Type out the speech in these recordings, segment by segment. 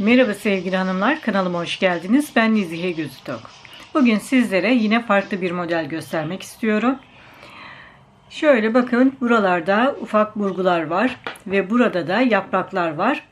Merhaba sevgili hanımlar, kanalıma hoş geldiniz. Ben Nizihe Gözütok. Bugün sizlere yine farklı bir model göstermek istiyorum. Şöyle bakın buralarda ufak burgular var ve burada da yapraklar var.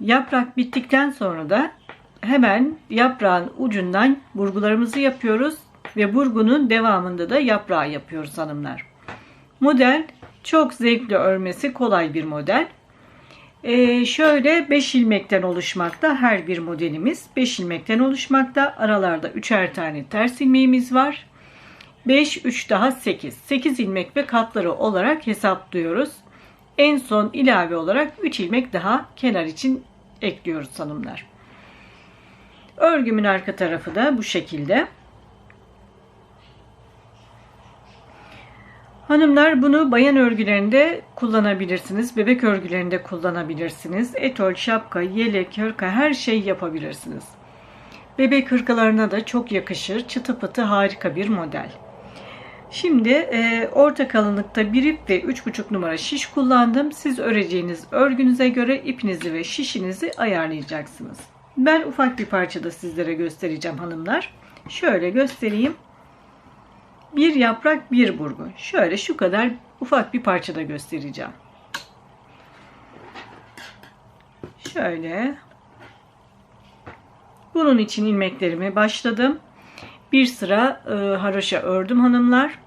Yaprak bittikten sonra da hemen yaprağın ucundan burgularımızı yapıyoruz ve burgunun devamında da yaprağı yapıyoruz hanımlar. Model çok zevkli örmesi kolay bir model. Ee, şöyle 5 ilmekten oluşmakta her bir modelimiz 5 ilmekten oluşmakta. Aralarda 3'er tane ters ilmeğimiz var. 5, 3 daha 8. 8 ilmek ve katları olarak hesaplıyoruz. En son ilave olarak 3 ilmek daha kenar için ekliyoruz hanımlar. Örgümün arka tarafı da bu şekilde. Hanımlar bunu bayan örgülerinde kullanabilirsiniz. Bebek örgülerinde kullanabilirsiniz. Etol, şapka, yelek, hırka her şey yapabilirsiniz. Bebek hırkalarına da çok yakışır. Çıtı pıtı harika bir model. Şimdi e, orta kalınlıkta bir ip ve 3,5 numara şiş kullandım. Siz öreceğiniz örgünüze göre ipinizi ve şişinizi ayarlayacaksınız. Ben ufak bir parçada sizlere göstereceğim hanımlar. Şöyle göstereyim. Bir yaprak bir burgu. Şöyle şu kadar ufak bir parçada göstereceğim. Şöyle. Bunun için ilmeklerimi başladım. Bir sıra e, haroşa ördüm hanımlar.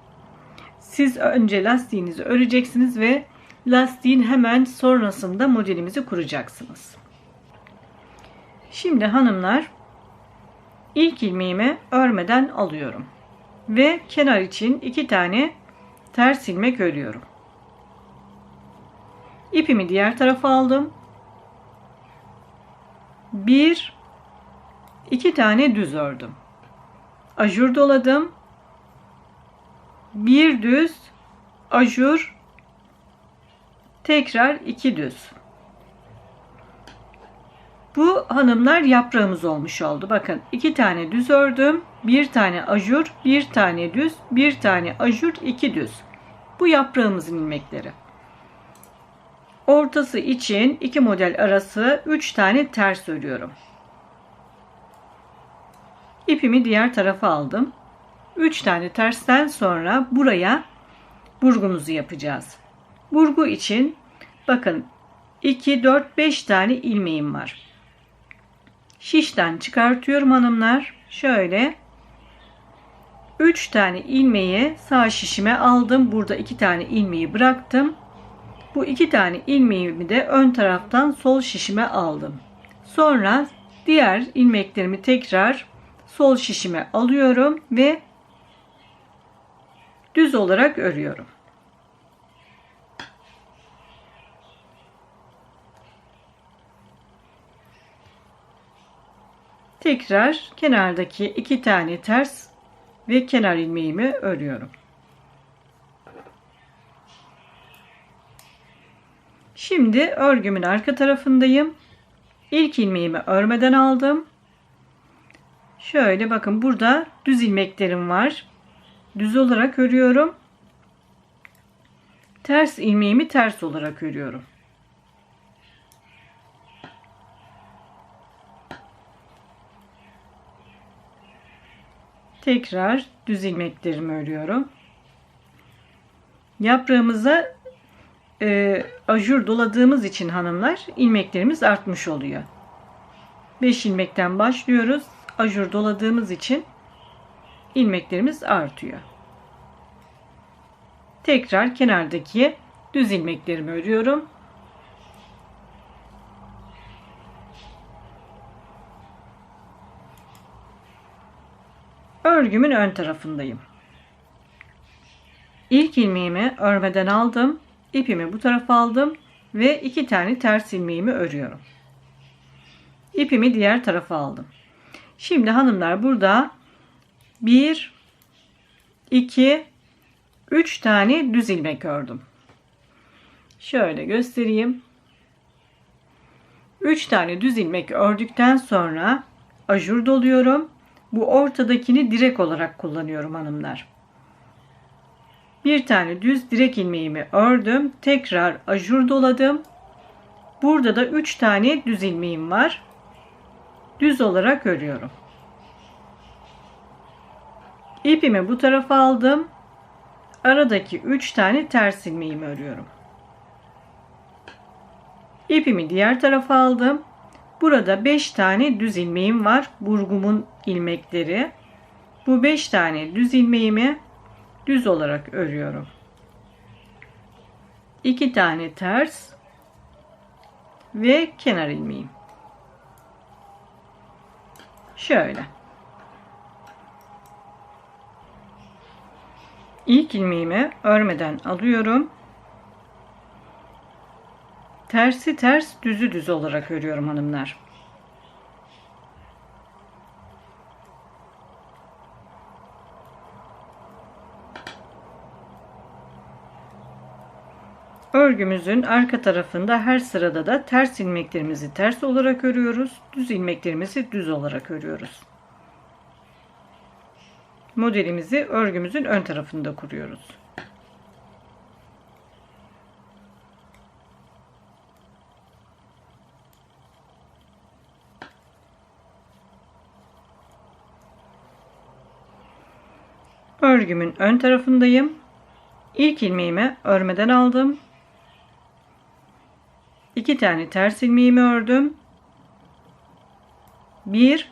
Siz önce lastiğinizi öreceksiniz ve lastiğin hemen sonrasında modelimizi kuracaksınız. Şimdi hanımlar ilk ilmeğimi örmeden alıyorum ve kenar için iki tane ters ilmek örüyorum. İpimi diğer tarafa aldım. Bir, iki tane düz ördüm. Ajur doladım. Bir düz, ajur, tekrar iki düz. Bu hanımlar yaprağımız olmuş oldu. Bakın iki tane düz ördüm. Bir tane ajur, bir tane düz, bir tane ajur, iki düz. Bu yaprağımızın ilmekleri. Ortası için iki model arası üç tane ters örüyorum. İpimi diğer tarafa aldım. Üç tane tersten sonra buraya burgumuzu yapacağız. Burgu için bakın 2, 4, 5 tane ilmeğim var. Şişten çıkartıyorum hanımlar. Şöyle 3 tane ilmeği sağ şişime aldım. Burada 2 tane ilmeği bıraktım. Bu 2 tane ilmeğimi de ön taraftan sol şişime aldım. Sonra diğer ilmeklerimi tekrar sol şişime alıyorum ve düz olarak örüyorum. Tekrar kenardaki iki tane ters ve kenar ilmeğimi örüyorum. Şimdi örgümün arka tarafındayım. İlk ilmeğimi örmeden aldım. Şöyle bakın burada düz ilmeklerim var. Düz olarak örüyorum. Ters ilmeğimi ters olarak örüyorum. Tekrar düz ilmeklerimi örüyorum. Yaprağımıza e, ajur doladığımız için hanımlar ilmeklerimiz artmış oluyor. 5 ilmekten başlıyoruz. Ajur doladığımız için ilmeklerimiz artıyor. Tekrar kenardaki düz ilmeklerimi örüyorum. Örgümün ön tarafındayım. İlk ilmeğimi örmeden aldım. İpimi bu tarafa aldım ve iki tane ters ilmeğimi örüyorum. İpimi diğer tarafa aldım. Şimdi hanımlar burada 1 2 3 tane düz ilmek ördüm. Şöyle göstereyim. 3 tane düz ilmek ördükten sonra ajur doluyorum bu ortadakini direk olarak kullanıyorum hanımlar. Bir tane düz direk ilmeğimi ördüm. Tekrar ajur doladım. Burada da 3 tane düz ilmeğim var. Düz olarak örüyorum. İpimi bu tarafa aldım. Aradaki 3 tane ters ilmeğimi örüyorum. İpimi diğer tarafa aldım. Burada 5 tane düz ilmeğim var. Burgumun ilmekleri. Bu 5 tane düz ilmeğimi düz olarak örüyorum. 2 tane ters ve kenar ilmeğim. Şöyle. İlk ilmeğimi örmeden alıyorum. Tersi ters, düzü düz olarak örüyorum hanımlar. Örgümüzün arka tarafında her sırada da ters ilmeklerimizi ters olarak örüyoruz. Düz ilmeklerimizi düz olarak örüyoruz. Modelimizi örgümüzün ön tarafında kuruyoruz. Örgümün ön tarafındayım. İlk ilmeğimi örmeden aldım. 2 tane ters ilmeğimi ördüm. 1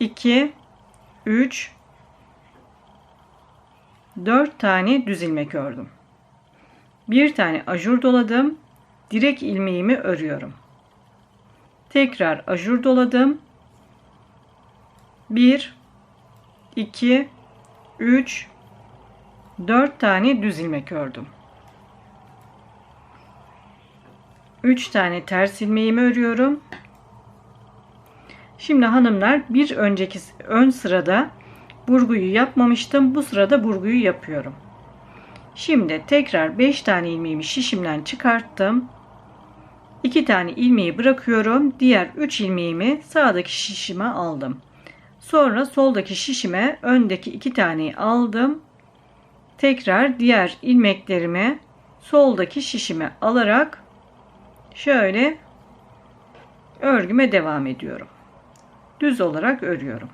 2 3 4 tane düz ilmek ördüm. Bir tane ajur doladım. Direk ilmeğimi örüyorum. Tekrar ajur doladım. 1 2 3 4 tane düz ilmek ördüm. 3 tane ters ilmeğimi örüyorum. Şimdi hanımlar bir önceki ön sırada burguyu yapmamıştım. Bu sırada burguyu yapıyorum. Şimdi tekrar 5 tane ilmeğimi şişimden çıkarttım. 2 tane ilmeği bırakıyorum. Diğer 3 ilmeğimi sağdaki şişime aldım. Sonra soldaki şişime öndeki 2 taneyi aldım. Tekrar diğer ilmeklerimi soldaki şişime alarak şöyle örgüme devam ediyorum. Düz olarak örüyorum.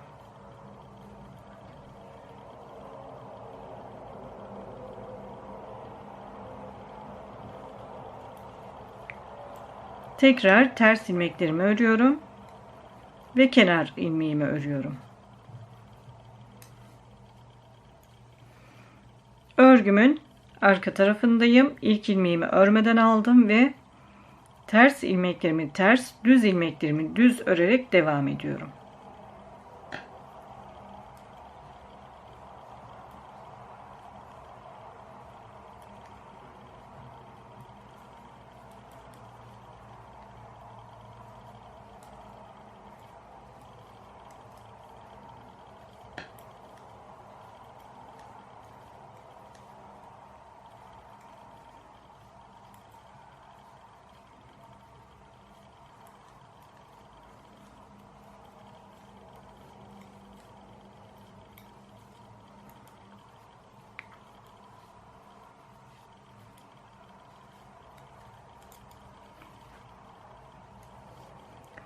Tekrar ters ilmeklerimi örüyorum ve kenar ilmeğimi örüyorum. Örgümün arka tarafındayım. İlk ilmeğimi örmeden aldım ve ters ilmeklerimi ters, düz ilmeklerimi düz örerek devam ediyorum.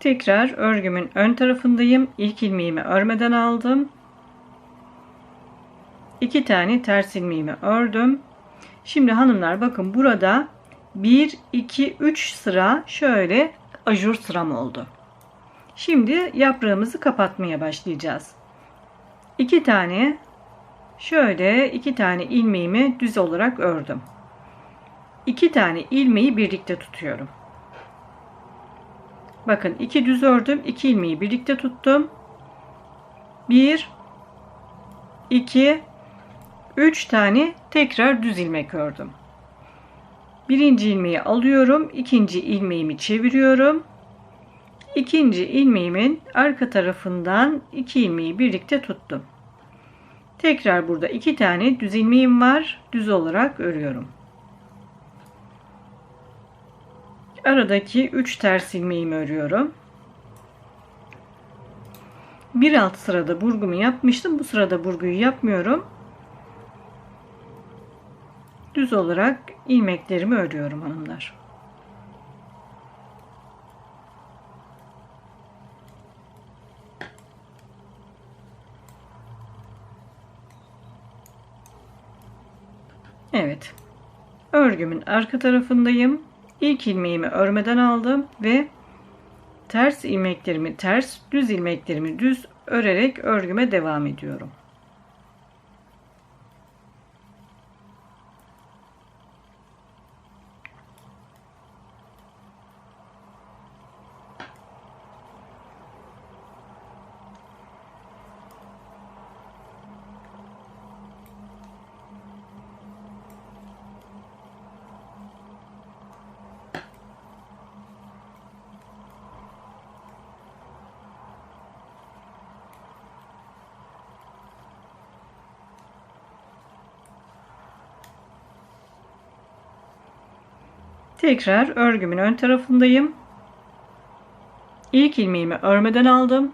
Tekrar örgümün ön tarafındayım. İlk ilmeğimi örmeden aldım. 2 tane ters ilmeğimi ördüm. Şimdi hanımlar bakın burada 1 2 3 sıra şöyle ajur sıram oldu. Şimdi yaprağımızı kapatmaya başlayacağız. 2 tane şöyle 2 tane ilmeğimi düz olarak ördüm. 2 tane ilmeği birlikte tutuyorum. Bakın iki düz ördüm. iki ilmeği birlikte tuttum. 1 2 3 tane tekrar düz ilmek ördüm. Birinci ilmeği alıyorum. ikinci ilmeğimi çeviriyorum. İkinci ilmeğimin arka tarafından iki ilmeği birlikte tuttum. Tekrar burada iki tane düz ilmeğim var. Düz olarak örüyorum. aradaki 3 ters ilmeğimi örüyorum. Bir alt sırada burgumu yapmıştım. Bu sırada burguyu yapmıyorum. Düz olarak ilmeklerimi örüyorum hanımlar. Evet. Örgümün arka tarafındayım. İlk ilmeğimi örmeden aldım ve ters ilmeklerimi ters, düz ilmeklerimi düz örerek örgüme devam ediyorum. Tekrar örgümün ön tarafındayım. İlk ilmeğimi örmeden aldım.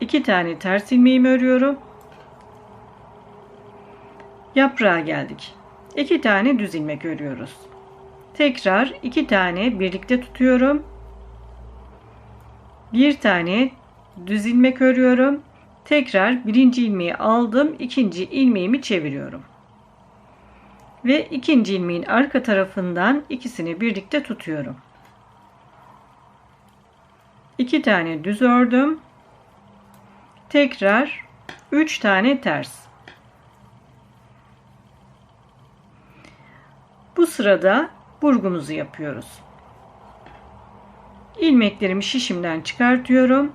İki tane ters ilmeğimi örüyorum. Yaprağa geldik. İki tane düz ilmek örüyoruz. Tekrar iki tane birlikte tutuyorum. Bir tane düz ilmek örüyorum. Tekrar birinci ilmeği aldım. ikinci ilmeğimi çeviriyorum ve ikinci ilmeğin arka tarafından ikisini birlikte tutuyorum. İki tane düz ördüm. Tekrar üç tane ters. Bu sırada burgumuzu yapıyoruz. İlmeklerimi şişimden çıkartıyorum.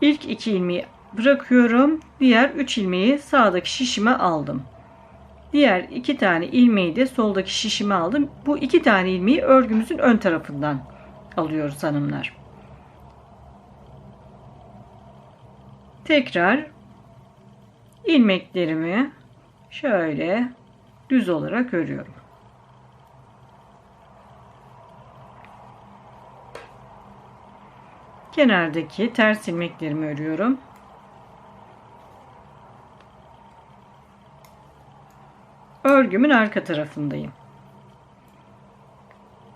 İlk iki ilmeği bırakıyorum. Diğer üç ilmeği sağdaki şişime aldım. Diğer iki tane ilmeği de soldaki şişime aldım. Bu iki tane ilmeği örgümüzün ön tarafından alıyoruz hanımlar. Tekrar ilmeklerimi şöyle düz olarak örüyorum. Kenardaki ters ilmeklerimi örüyorum. Örgümün arka tarafındayım.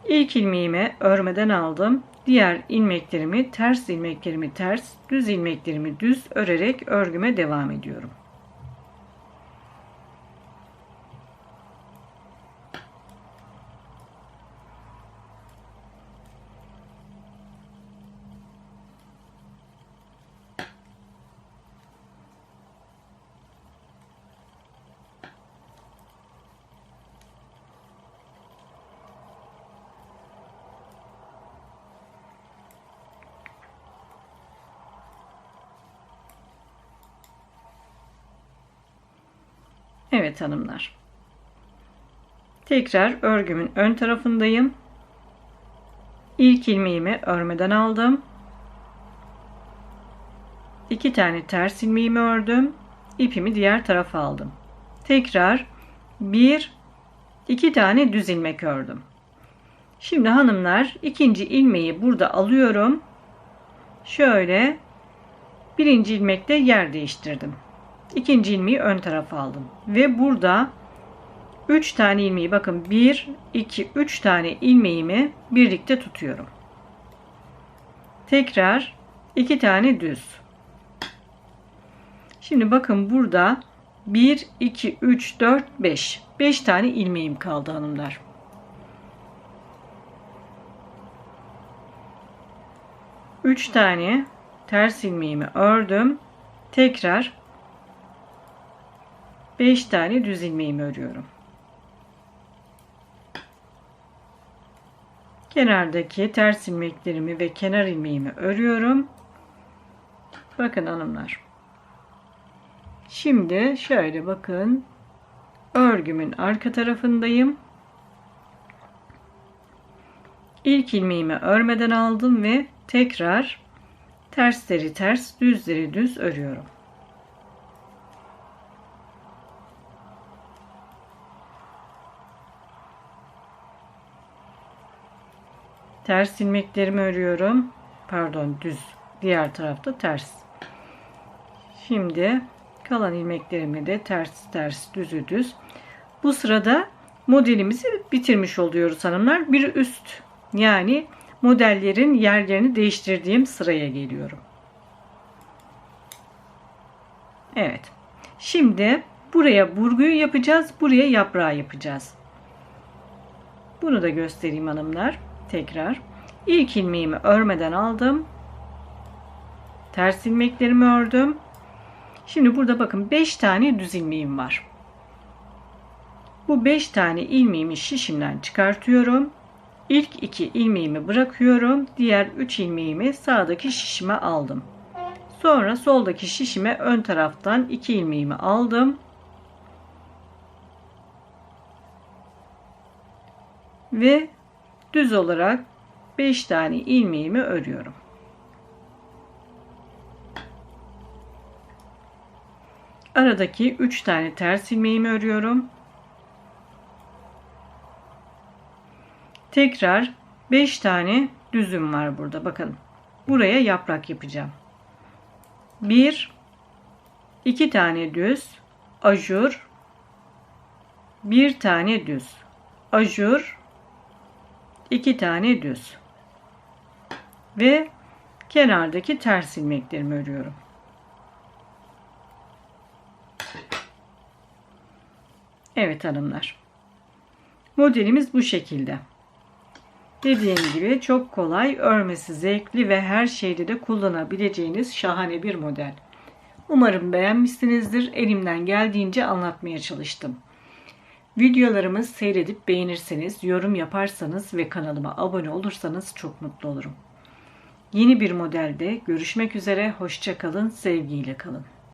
İlk ilmeğimi örmeden aldım. Diğer ilmeklerimi ters ilmeklerimi ters, düz ilmeklerimi düz örerek örgüme devam ediyorum. Evet hanımlar. Tekrar örgümün ön tarafındayım. İlk ilmeğimi örmeden aldım. İki tane ters ilmeğimi ördüm. İpimi diğer tarafa aldım. Tekrar bir, iki tane düz ilmek ördüm. Şimdi hanımlar ikinci ilmeği burada alıyorum. Şöyle birinci ilmekte yer değiştirdim. İkinci ilmeği ön tarafa aldım. Ve burada 3 tane ilmeği bakın 1, 2, 3 tane ilmeğimi birlikte tutuyorum. Tekrar 2 tane düz. Şimdi bakın burada 1, 2, 3, 4, 5. 5 tane ilmeğim kaldı hanımlar. Üç tane ters ilmeğimi ördüm. Tekrar 5 tane düz ilmeğimi örüyorum. Kenardaki ters ilmeklerimi ve kenar ilmeğimi örüyorum. Bakın hanımlar. Şimdi şöyle bakın. Örgümün arka tarafındayım. İlk ilmeğimi örmeden aldım ve tekrar tersleri ters, düzleri düz örüyorum. Ters ilmeklerimi örüyorum. Pardon düz. Diğer tarafta ters. Şimdi kalan ilmeklerimi de ters ters düzü düz. Bu sırada modelimizi bitirmiş oluyoruz hanımlar. Bir üst yani modellerin yerlerini değiştirdiğim sıraya geliyorum. Evet. Şimdi Buraya burguyu yapacağız. Buraya yaprağı yapacağız. Bunu da göstereyim hanımlar. Tekrar. İlk ilmeğimi örmeden aldım. Ters ilmeklerimi ördüm. Şimdi burada bakın 5 tane düz ilmeğim var. Bu 5 tane ilmeğimi şişimden çıkartıyorum. İlk 2 ilmeğimi bırakıyorum. Diğer 3 ilmeğimi sağdaki şişime aldım. Sonra soldaki şişime ön taraftan 2 ilmeğimi aldım. Ve düz olarak 5 tane ilmeğimi örüyorum. Aradaki 3 tane ters ilmeğimi örüyorum. Tekrar 5 tane düzüm var burada. Bakın. Buraya yaprak yapacağım. 1 2 tane düz, ajur, 1 tane düz, ajur, 2 tane düz ve kenardaki ters ilmeklerimi örüyorum. Evet hanımlar. Modelimiz bu şekilde. Dediğim gibi çok kolay, örmesi zevkli ve her şeyde de kullanabileceğiniz şahane bir model. Umarım beğenmişsinizdir. Elimden geldiğince anlatmaya çalıştım. Videolarımı seyredip beğenirseniz, yorum yaparsanız ve kanalıma abone olursanız çok mutlu olurum. Yeni bir modelde görüşmek üzere, hoşça kalın, sevgiyle kalın.